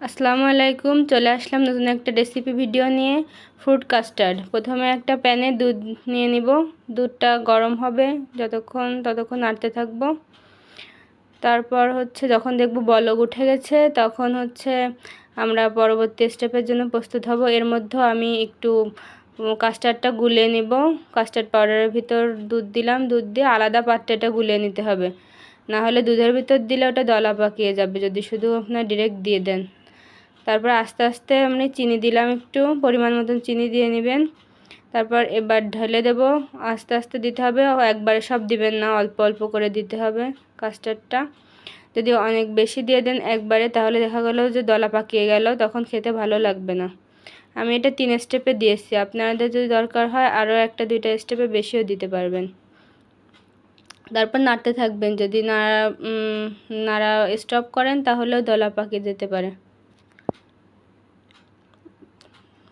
আসসালামু আলাইকুম, চলে আসলাম নতুন একটা রেসিপি ভিডিও নিয়ে ফ্রুট কাস্টার্ড প্রথমে একটা প্যানে দুধ নিয়ে নিব। দুধটা গরম হবে, যতক্ষণ, ততক্ষণ নাড়তে থাকব। তারপর হচ্ছে, যখন দেখব বলক উঠে গেছে, তখন হচ্ছে আমরা পরবর্তী স্টেপের জন্য প্রস্তুত হব। এর মধ্যে আমি একটু কাস্টার্ডটা গুলে নিব। কাস্টার্ড পাউডারের ভিতর দুধ দিলাম। দুধ দিয়ে আলাদা পাত্রে এটা গুলে নিতে হবে। না হলে দুধের ভিতর দিলে ওটা দলা পাকিয়ে যাবে। যদি শুধু আপনার ডিরেক্ট দিয়ে দেন। তারপর আস্তে আস্তে আপনি চিনি দিলাম একটু, পরিমাণ মতন চিনি দিয়ে নেবেন। তারপর এবার ঢেলে দেব। আস্তে আস্তে দিতে হবে। একবারে সব দিবেন না, অল্প অল্প করে দিতে হবে কাস্টার্ডটা। যদি অনেক বেশি দিয়ে দেন একবারে, তাহলে দেখা গেলো যে দলা পাকিয়ে গেল, তখন খেতে ভালো লাগবে না। আমি এটা তিন স্টেপে দিয়েছি। আপনাদের যদি দরকার হয়, আরও একটা, দুইটা স্টেপে বেশিও দিতে পারবেন। তারপর নাড়তে থাকবেন। যদি নাড়া নাড়া স্টপ করেন, তাহলেও দলা পাকিয়ে যেতে পারে।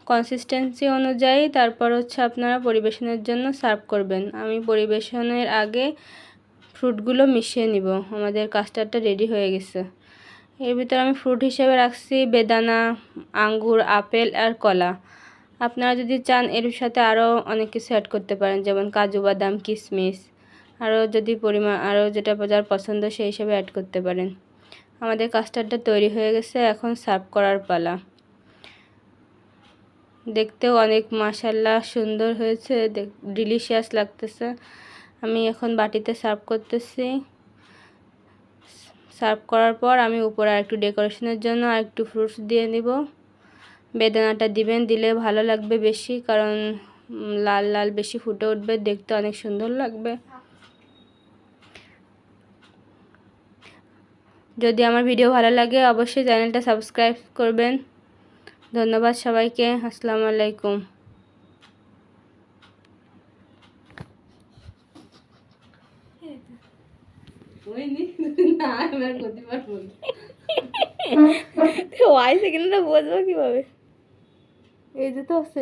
কনসিস্টেন্সি অনুযায়ী তারপর হচ্ছে আপনারা পরিবেশনের জন্য সার্ভ করবেন। আমি পরিবেশনের আগে ফ্রুটগুলো মিশিয়ে নিব। আমাদের কাস্টার্ডটা রেডি হয়ে গেছে। এর ভিতরে আমি ফ্রুট হিসেবে রাখছি বেদানা, আঙ্গুর, আপেল আর কলা। আপনারা যদি চান এর সাথে আরও অনেক কিছু অ্যাড করতে পারেন, যেমন কাজু বাদাম কিশমিশ আরও যদি পরিমাণ আরও যেটা যার পছন্দ সেই হিসেবে অ্যাড করতে পারেন। আমাদের কাস্টার্ডটা তৈরি হয়ে গেছে, এখন সার্ভ করার পালা। দেখতেও অনেক মাসাল্লাহ সুন্দর হয়েছে ডিলিশিয়াস লাগতেছে। আমি এখন বাটিতে সার্ভ করতেছি। সার্ভ করার পর আমি উপরে আর একটু ডেকোরেশনের জন্য আর একটু ফ্রুটস দিয়ে নিব। বেদানাটা দিবেন, দিলে ভালো লাগবে বেশি, কারণ লাল লাল বেশি ফুটে উঠবে, দেখতে অনেক সুন্দর লাগবে। যদি আমার ভিডিও ভালো লাগে, অবশ্যই চ্যানেলটা সাবস্ক্রাইব করবেন। ধন্যবাদ সবাইকে আসসালামু আলাইকুম। ওয়াই সেকেন্ডটা বসবো কীভাবে এই যে তো আসছে